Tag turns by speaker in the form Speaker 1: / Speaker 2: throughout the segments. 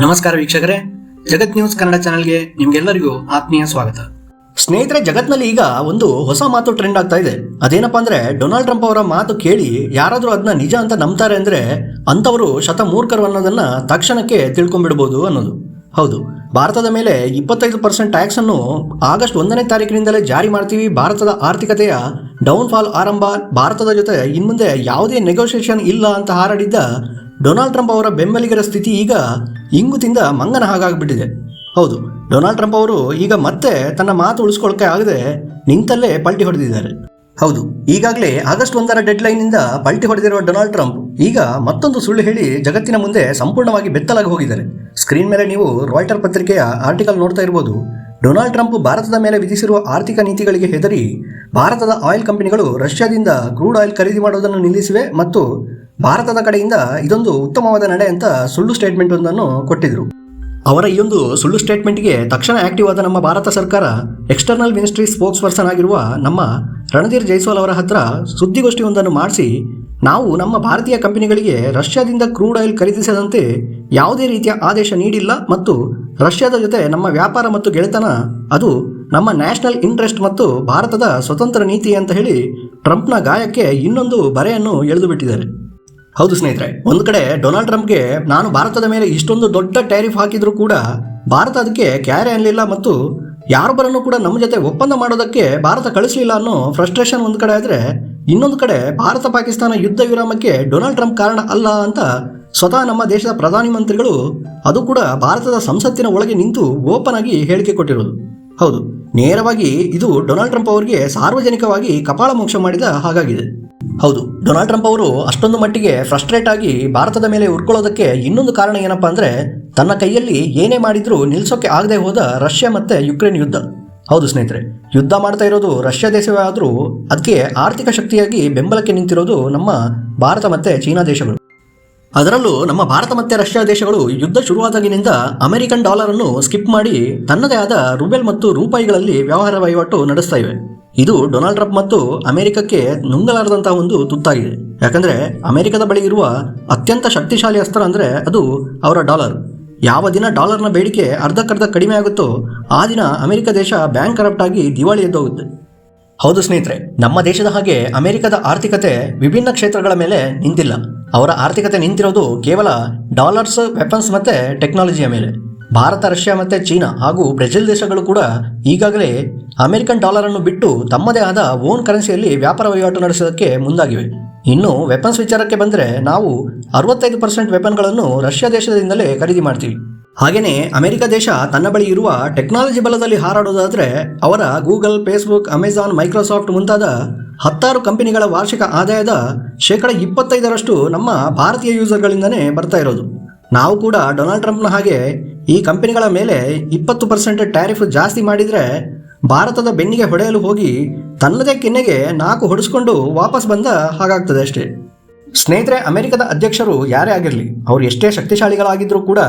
Speaker 1: ನಮಸ್ಕಾರ ವೀಕ್ಷಕರೇ. ಜಗತ್ ನ್ಯೂಸ್ ಕನ್ನಡ ಚಾನೆಲ್ಗೆ ನಿಮ್ಗೆಲ್ಲರಿಗೂ ಆತ್ಮೀಯ ಸ್ವಾಗತ. ಸ್ನೇಹಿತರೆ, ಜಗತ್ನಲ್ಲಿ ಈಗ ಒಂದು ಹೊಸ ಮಾತು ಟ್ರೆಂಡ್ ಆಗ್ತಾ ಇದೆ. ಅದೇನಪ್ಪ ಅಂದ್ರೆ, ಡೊನಾಲ್ಡ್ ಟ್ರಂಪ್ ಅವರ ಮಾತು ಕೇಳಿ ಯಾರಾದರೂ ಅದನ್ನ ನಿಜ ಅಂತ ನಂಬ್ತಾರೆ ಅಂದ್ರೆ ಅಂತವರು ಶತ ಮೂರ್ಖರು ಅನ್ನೋದನ್ನ ತಕ್ಷಣಕ್ಕೆ ತಿಳ್ಕೊಂಡ್ಬಿಡ್ಬೋದು ಅನ್ನೋದು. ಹೌದು, ಭಾರತದ ಮೇಲೆ ಇಪ್ಪತ್ತೈದು ಪರ್ಸೆಂಟ್ ಟ್ಯಾಕ್ಸ್ ಅನ್ನು ಆಗಸ್ಟ್ ಒಂದನೇ ತಾರೀಕಿನಿಂದಲೇ ಜಾರಿ ಮಾಡ್ತೀವಿ. ಭಾರತದ ಆರ್ಥಿಕತೆಯ ಡೌನ್ ಫಾಲ್ ಆರಂಭ, ಭಾರತದ ಜೊತೆ ಇನ್ಮುಂದೆ ಯಾವುದೇ ನೆಗೋಷಿಯೇಷನ್ ಇಲ್ಲ ಅಂತ ಹಾರಾಡಿದ್ದ ಡೊನಾಲ್ಡ್ ಟ್ರಂಪ್ ಅವರ ಬೆಂಬಲಿಗರ ಸ್ಥಿತಿ ಈಗ ಇಂಗು ತಿಂದ ಮಂಗನ ಹಾಗಾಗ್ಬಿಟ್ಟಿದೆ. ಹೌದು, ಡೊನಾಲ್ಡ್ ಟ್ರಂಪ್ ಅವರು ಈಗ ಮತ್ತೆ ತನ್ನ ಮಾತು ಉಳಿಸ್ಕೊಳ್ಳೋಕೆ ಆಗದೆ ನಿಂತಲ್ಲೇ ಪಲ್ಟಿ ಹೊಡೆದಿದ್ದಾರೆ. ಹೌದು, ಈಗಾಗಲೇ ಆಗಸ್ಟ್ ಒಂದರ ಡೆಡ್ಲೈನ್ನಿಂದ ಪಲ್ಟಿ ಹೊಡೆದಿರುವ ಡೊನಾಲ್ಡ್ ಟ್ರಂಪ್ ಈಗ ಮತ್ತೊಂದು ಸುಳ್ಳು ಹೇಳಿ ಜಗತ್ತಿನ ಮುಂದೆ ಸಂಪೂರ್ಣವಾಗಿ ಬೆತ್ತಲಾಗಿ ಹೋಗಿದ್ದಾರೆ. ಸ್ಕ್ರೀನ್ ಮೇಲೆ ನೀವು ರಾಯ್ಟರ್ ಪತ್ರಿಕೆಯ ಆರ್ಟಿಕಲ್ ನೋಡ್ತಾ ಇರ್ಬೋದು, ಡೊನಾಲ್ಡ್ ಟ್ರಂಪ್ ಭಾರತದ ಮೇಲೆ ವಿಧಿಸಿರುವ ಆರ್ಥಿಕ ನೀತಿಗಳಿಗೆ ಹೆದರಿ, ಭಾರತದ ಆಯಿಲ್ ಕಂಪನಿಗಳು ರಷ್ಯಾದಿಂದ ಕ್ರೂಡ್ ಆಯಿಲ್ ಖರೀದಿ ಮಾಡುವುದನ್ನು ನಿಲ್ಲಿಸಿವೆ ಮತ್ತು ಭಾರತದ ಕಡೆಯಿಂದ ಇದೊಂದು ಉತ್ತಮವಾದ ನಡೆ ಅಂತ ಸುಳ್ಳು ಸ್ಟೇಟ್ಮೆಂಟ್ ಒಂದನ್ನು ಕೊಟ್ಟಿದ್ರು. ಅವರ ಈ ಒಂದು ಸುಳ್ಳು ಸ್ಟೇಟ್ಮೆಂಟ್ಗೆ ತಕ್ಷಣ ಆಕ್ಟಿವ್ ಆದ ನಮ್ಮ ಭಾರತ ಸರ್ಕಾರ ಎಕ್ಸ್ಟರ್ನಲ್ ಮಿನಿಸ್ಟ್ರಿ ಸ್ಪೋಕ್ಸ್ ಪರ್ಸನ್ ಆಗಿರುವ ನಮ್ಮ ರಣಧೀರ್ ಜೈಸ್ವಾಲ್ ಅವರ ಹತ್ರ ಸುದ್ದಿಗೋಷ್ಠಿಯೊಂದನ್ನು ಮಾಡಿಸಿ, ನಾವು ನಮ್ಮ ಭಾರತೀಯ ಕಂಪನಿಗಳಿಗೆ ರಷ್ಯಾದಿಂದ ಕ್ರೂಡ್ ಆಯಿಲ್ ಖರೀದಿಸದಂತೆ ಯಾವುದೇ ರೀತಿಯ ಆದೇಶ ನೀಡಿಲ್ಲ ಮತ್ತು ರಷ್ಯಾದ ಜೊತೆ ನಮ್ಮ ವ್ಯಾಪಾರ ಮತ್ತು ಗೆಳೆತನ, ಅದು ನಮ್ಮ ನ್ಯಾಷನಲ್ ಇಂಟ್ರೆಸ್ಟ್ ಮತ್ತು ಭಾರತದ ಸ್ವತಂತ್ರ ನೀತಿ ಅಂತ ಹೇಳಿ ಟ್ರಂಪ್ನ ಗಾಯಕ್ಕೆ ಇನ್ನೊಂದು ಬರೆಯನ್ನು ಎಳೆದು ಬಿಟ್ಟಿದ್ದಾರೆ ಹೌದು ಸ್ನೇಹಿತರೆ, ಒಂದು ಕಡೆ ಡೊನಾಲ್ಡ್ ಟ್ರಂಪ್ಗೆ ನಾನು ಭಾರತದ ಮೇಲೆ ಇಷ್ಟೊಂದು ದೊಡ್ಡ ಟ್ಯಾರಿಫ್ ಹಾಕಿದ್ರು ಕೂಡ ಭಾರತ ಅದಕ್ಕೆ ಕ್ಯಾರೆ ಅನ್ನಲಿಲ್ಲ ಮತ್ತು ಯಾರೊಬ್ಬರನ್ನು ಕೂಡ ನಮ್ಮ ಜೊತೆ ಒಪ್ಪಂದ ಮಾಡೋದಕ್ಕೆ ಭಾರತ ಕಳಿಸಲಿಲ್ಲ ಅನ್ನೋ ಫ್ರಸ್ಟ್ರೇಷನ್ ಒಂದು ಕಡೆ ಆದರೆ ಇನ್ನೊಂದು ಕಡೆ ಭಾರತ ಪಾಕಿಸ್ತಾನ ಯುದ್ಧ ವಿರಾಮಕ್ಕೆ ಡೊನಾಲ್ಡ್ ಟ್ರಂಪ್ ಕಾರಣ ಅಲ್ಲ ಅಂತ ಸ್ವತಃ ನಮ್ಮ ದೇಶದ ಪ್ರಧಾನಿ ಮಂತ್ರಿಗಳು ಅದು ಕೂಡ ಭಾರತದ ಸಂಸತ್ತಿನ ಒಳಗೆ ನಿಂತು ಓಪನ್ ಆಗಿ ಹೇಳಿಕೆ ಕೊಟ್ಟಿರೋದು. ಹೌದು, ನೇರವಾಗಿ ಇದು ಡೊನಾಲ್ಡ್ ಟ್ರಂಪ್ ಅವರಿಗೆ ಸಾರ್ವಜನಿಕವಾಗಿ ಕಪಾಳ ಮೋಕ್ಷ ಮಾಡಿದ ಹಾಗಾಗಿದೆ. ಹೌದು. ಡೊನಾಲ್ಡ್ ಟ್ರಂಪ್ ಅವರು ಅಷ್ಟೊಂದು ಮಟ್ಟಿಗೆ ಫ್ರಸ್ಟ್ರೇಟ್ ಆಗಿ ಭಾರತದ ಮೇಲೆ ಉರ್ಕೊಳ್ಳೋದಕ್ಕೆ ಇನ್ನೊಂದು ಕಾರಣ ಏನಪ್ಪ ಅಂದರೆ ತನ್ನ ಕೈಯಲ್ಲಿ ಏನೇ ಮಾಡಿದರೂ ನಿಲ್ಸೋಕೆ ಆಗದೆ ಹೋದ ರಷ್ಯಾ ಮತ್ತು ಯುಕ್ರೇನ್ ಯುದ್ಧ. ಹೌದು ಸ್ನೇಹಿತರೆ, ಯುದ್ಧ ಮಾಡ್ತಾ ಇರೋದು ರಷ್ಯಾ ದೇಶವೇ ಆದರೂ ಅದಕ್ಕೆ ಆರ್ಥಿಕ ಶಕ್ತಿಯಾಗಿ ಬೆಂಬಲಕ್ಕೆ ನಿಂತಿರೋದು ನಮ್ಮ ಭಾರತ ಮತ್ತೆ ಚೀನಾ ದೇಶಗಳು. ಅದರಲ್ಲೂ ನಮ್ಮ ಭಾರತ ಮತ್ತೆ ರಷ್ಯಾ ದೇಶಗಳು ಯುದ್ಧ ಶುರುವಾದಾಗಿನಿಂದ ಅಮೆರಿಕನ್ ಡಾಲರ್ ಅನ್ನು ಸ್ಕಿಪ್ ಮಾಡಿ ತನ್ನದೇ ಆದ ರುಬೆಲ್ ಮತ್ತು ರೂಪಾಯಿಗಳಲ್ಲಿ ವ್ಯವಹಾರ ವಹಿವಾಟು ನಡೆಸ್ತಾ ಇವೆ. ಇದು ಡೊನಾಲ್ಡ್ ಟ್ರಂಪ್ ಮತ್ತು ಅಮೆರಿಕಕ್ಕೆ ನುಂಗಲಾರದಂತಹ ಒಂದು ತುತ್ತಾಗಿದೆ. ಯಾಕಂದ್ರೆ ಅಮೆರಿಕದ ಬಳಿ ಇರುವ ಅತ್ಯಂತ ಶಕ್ತಿಶಾಲಿ ಅಸ್ತ್ರ ಅಂದ್ರೆ ಅದು ಅವರ ಡಾಲರ್. ಯಾವ ದಿನ ಡಾಲರ್ನ ಬೇಡಿಕೆ ಅರ್ಧಕ್ಕರ್ಧ ಕಡಿಮೆ ಆಗುತ್ತೋ ಆ ದಿನ ಅಮೆರಿಕ ದೇಶ ಬ್ಯಾಂಕ್ ಕರಪ್ಟ್ ಆಗಿ ದಿವಾಳಿ ಎದ್ದೋಗುತ್ತೆ. ಹೌದು ಸ್ನೇಹಿತರೆ, ನಮ್ಮ ದೇಶದ ಹಾಗೆ ಅಮೆರಿಕದ ಆರ್ಥಿಕತೆ ವಿಭಿನ್ನ ಕ್ಷೇತ್ರಗಳ ಮೇಲೆ ನಿಂತಿಲ್ಲ. ಅವರ ಆರ್ಥಿಕತೆ ನಿಂತಿರೋದು ಕೇವಲ ಡಾಲರ್ಸ್, ವೆಪನ್ಸ್ ಮತ್ತೆ ಟೆಕ್ನಾಲಜಿಯ ಮೇಲೆ. ಭಾರತ, ರಷ್ಯಾ ಮತ್ತೆ ಚೀನಾ ಹಾಗೂ ಬ್ರೆಜಿಲ್ ದೇಶಗಳು ಕೂಡ ಈಗಾಗಲೇ ಅಮೆರಿಕನ್ ಡಾಲರನ್ನು ಬಿಟ್ಟು ತಮ್ಮದೇ ಆದ ಓನ್ ಕರೆನ್ಸಿಯಲ್ಲಿ ವ್ಯಾಪಾರ ವಹಿವಾಟು ನಡೆಸೋದಕ್ಕೆ ಮುಂದಾಗಿವೆ. ಇನ್ನು ವೆಪನ್ಸ್ ವಿಚಾರಕ್ಕೆ ಬಂದರೆ ನಾವು ಅರವತ್ತೈದು ಪರ್ಸೆಂಟ್ ವೆಪನ್ಗಳನ್ನು ರಷ್ಯಾ ದೇಶದಿಂದಲೇ ಖರೀದಿ ಮಾಡ್ತೀವಿ. ಹಾಗೆಯೇ ಅಮೆರಿಕ ದೇಶ ತನ್ನ ಬಳಿ ಇರುವ ಟೆಕ್ನಾಲಜಿ ಬಲದಲ್ಲಿ ಹಾರಾಡೋದಾದರೆ ಅವರ ಗೂಗಲ್, ಫೇಸ್ಬುಕ್, ಅಮೆಜಾನ್, ಮೈಕ್ರೋಸಾಫ್ಟ್ ಮುಂತಾದ ಹತ್ತಾರು ಕಂಪನಿಗಳ ವಾರ್ಷಿಕ ಆದಾಯದ ಶೇಕಡ ಇಪ್ಪತ್ತೈದರಷ್ಟು ನಮ್ಮ ಭಾರತೀಯ ಯೂಸರ್ಗಳಿಂದನೇ ಬರ್ತಾ ಇರೋದು. ನಾವು ಕೂಡ ಡೊನಾಲ್ಡ್ ಟ್ರಂಪ್ನ ಹಾಗೆ ಈ ಕಂಪನಿಗಳ ಮೇಲೆ ಇಪ್ಪತ್ತು ಪರ್ಸೆಂಟ್ ಟ್ಯಾರಿಫ್ ಜಾಸ್ತಿ ಮಾಡಿದರೆ ಭಾರತದ ಬೆನ್ನಿಗೆ ಹೊಡೆಯಲು ಹೋಗಿ ತನ್ನದೇ ಕಿನ್ನೆಗೆ ನಾಲ್ಕು ಹೊಡೆಸ್ಕೊಂಡು ವಾಪಸ್ ಬಂದ ಹಾಗಾಗ್ತದೆ ಅಷ್ಟೇ. ಸ್ನೇಹಿತರೆ, ಅಮೆರಿಕದ ಅಧ್ಯಕ್ಷರು ಯಾರೇ ಆಗಿರಲಿ, ಅವರು ಎಷ್ಟೇ ಶಕ್ತಿಶಾಲಿಗಳಾಗಿದ್ರೂ ಕೂಡ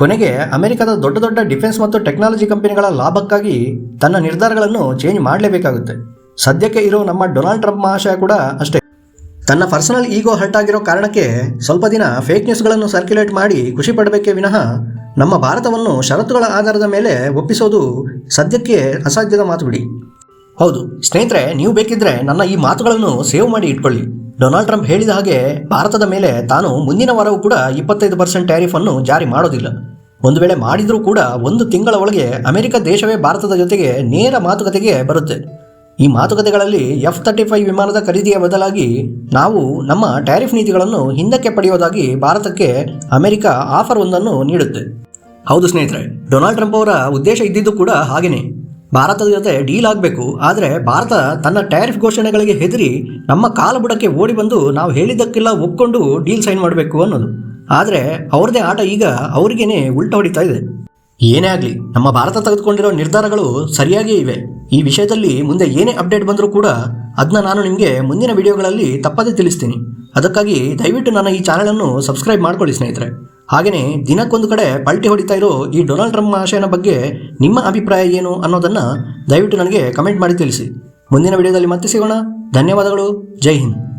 Speaker 1: ಕೊನೆಗೆ ಅಮೆರಿಕದ ದೊಡ್ಡ ದೊಡ್ಡ ಡಿಫೆನ್ಸ್ ಮತ್ತು ಟೆಕ್ನಾಲಜಿ ಕಂಪನಿಗಳ ಲಾಭಕ್ಕಾಗಿ ತನ್ನ ನಿರ್ಧಾರಗಳನ್ನು ಚೇಂಜ್ ಮಾಡಲೇಬೇಕಾಗುತ್ತೆ. ಸದ್ಯಕ್ಕೆ ಇರೋ ನಮ್ಮ ಡೊನಾಲ್ಡ್ ಟ್ರಂಪ್ ಮಹಾಶಯ ಕೂಡ ಅಷ್ಟೇ. ತನ್ನ ಪರ್ಸನಲ್ ಈಗೋ ಹರ್ಟ್ ಆಗಿರೋ ಕಾರಣಕ್ಕೆ ಸ್ವಲ್ಪ ದಿನ ಫೇಕ್ ನ್ಯೂಸ್ಗಳನ್ನು ಸರ್ಕ್ಯುಲೇಟ್ ಮಾಡಿ ಖುಷಿ ಪಡಬೇಕೇ ವಿನಃ ನಮ್ಮ ಭಾರತವನ್ನು ಷರತ್ತುಗಳ ಆಧಾರದ ಮೇಲೆ ಒಪ್ಪಿಸೋದು ಸದ್ಯಕ್ಕೆ ಅಸಾಧ್ಯದ ಮಾತು ಬಿಡಿ. ಹೌದು, ಸ್ನೇಹಿತರೆ, ನೀವು ಬೇಕಿದ್ರೆ ನನ್ನ ಈ ಮಾತುಗಳನ್ನು ಸೇವ್ ಮಾಡಿ ಇಟ್ಕೊಳ್ಳಿ. ಡೊನಾಲ್ಡ್ ಟ್ರಂಪ್ ಹೇಳಿದ ಹಾಗೆ ಭಾರತದ ಮೇಲೆ ತಾನು ಮುಂದಿನ ವಾರವೂ ಕೂಡ ಇಪ್ಪತ್ತೈದು ಪರ್ಸೆಂಟ್ ಟ್ಯಾರಿಫ್ ಅನ್ನು ಜಾರಿ ಮಾಡೋದಿಲ್ಲ. ಒಂದು ವೇಳೆ ಮಾಡಿದರೂ ಕೂಡ ಒಂದು ತಿಂಗಳ ಒಳಗೆ ಅಮೆರಿಕ ದೇಶವೇ ಭಾರತದ ಜೊತೆಗೆ ನೇರ ಮಾತುಕತೆಗೆ ಬರುತ್ತೆ. ಈ ಮಾತುಕತೆಗಳಲ್ಲಿ ಎಫ್ ತರ್ಟಿ ಫೈವ್ ವಿಮಾನದ ಖರೀದಿಯ ಬದಲಾಗಿ ನಾವು ನಮ್ಮ ಟ್ಯಾರಿಫ್ ನೀತಿಗಳನ್ನು ಹಿಂದಕ್ಕೆ ಪಡೆಯೋದಾಗಿ ಭಾರತಕ್ಕೆ ಅಮೆರಿಕ ಆಫರ್ ಒಂದನ್ನು ನೀಡುತ್ತೆ. ಹೌದು ಸ್ನೇಹಿತರೆ, ಡೊನಾಲ್ಡ್ ಟ್ರಂಪ್ ಅವರ ಉದ್ದೇಶ ಇದ್ದಿದ್ದು ಕೂಡ ಹಾಗೇನೆ. ಭಾರತದ ಜೊತೆ ಡೀಲ್ ಆಗಬೇಕು, ಆದರೆ ಭಾರತ ತನ್ನ ಟ್ಯಾರಿಫ್ ಘೋಷಣೆಗಳಿಗೆ ಹೆದರಿ ನಮ್ಮ ಕಾಲ ಬುಡಕ್ಕೆ ಓಡಿ ಬಂದು ನಾವು ಹೇಳಿದ್ದಕ್ಕೆಲ್ಲ ಒಪ್ಕೊಂಡು ಡೀಲ್ ಸೈನ್ ಮಾಡಬೇಕು ಅನ್ನೋದು. ಆದರೆ ಅವ್ರದೇ ಆಟ ಈಗ ಅವ್ರಿಗೇನೆ ಉಲ್ಟ ಹೊಡಿತಾ ಇದೆ. ಏನೇ ಆಗಲಿ, ನಮ್ಮ ಭಾರತ ತೆಗೆದುಕೊಂಡಿರೋ ನಿರ್ಧಾರಗಳು ಸರಿಯಾಗಿಯೇ ಇವೆ. ಈ ವಿಷಯದಲ್ಲಿ ಮುಂದೆ ಏನೇ ಅಪ್ಡೇಟ್ ಬಂದರೂ ಕೂಡ ಅದನ್ನ ನಾನು ನಿಮಗೆ ಮುಂದಿನ ವಿಡಿಯೋಗಳಲ್ಲಿ ತಪ್ಪದೇ ತಿಳಿಸ್ತೀನಿ. ಅದಕ್ಕಾಗಿ ದಯವಿಟ್ಟು ನನ್ನ ಈ ಚಾನಲನ್ನು ಸಬ್ಸ್ಕ್ರೈಬ್ ಮಾಡ್ಕೊಳ್ಳಿ ಸ್ನೇಹಿತರೆ. ಹಾಗೆಯೇ ದಿನಕ್ಕೊಂದು ಕಡೆ ಪಲ್ಟಿ ಹೊಡಿತಾ ಇರೋ ಈ ಡೊನಾಲ್ಡ್ ಟ್ರಂಪ್ ಮಹಾಶಯನ ಬಗ್ಗೆ ನಿಮ್ಮ ಅಭಿಪ್ರಾಯ ಏನು ಅನ್ನೋದನ್ನು ದಯವಿಟ್ಟು ನನಗೆ ಕಮೆಂಟ್ ಮಾಡಿ ತಿಳಿಸಿ. ಮುಂದಿನ ವಿಡಿಯೋದಲ್ಲಿ ಮತ್ತೆ ಸಿಗೋಣ. ಧನ್ಯವಾದಗಳು. ಜೈ ಹಿಂದ್.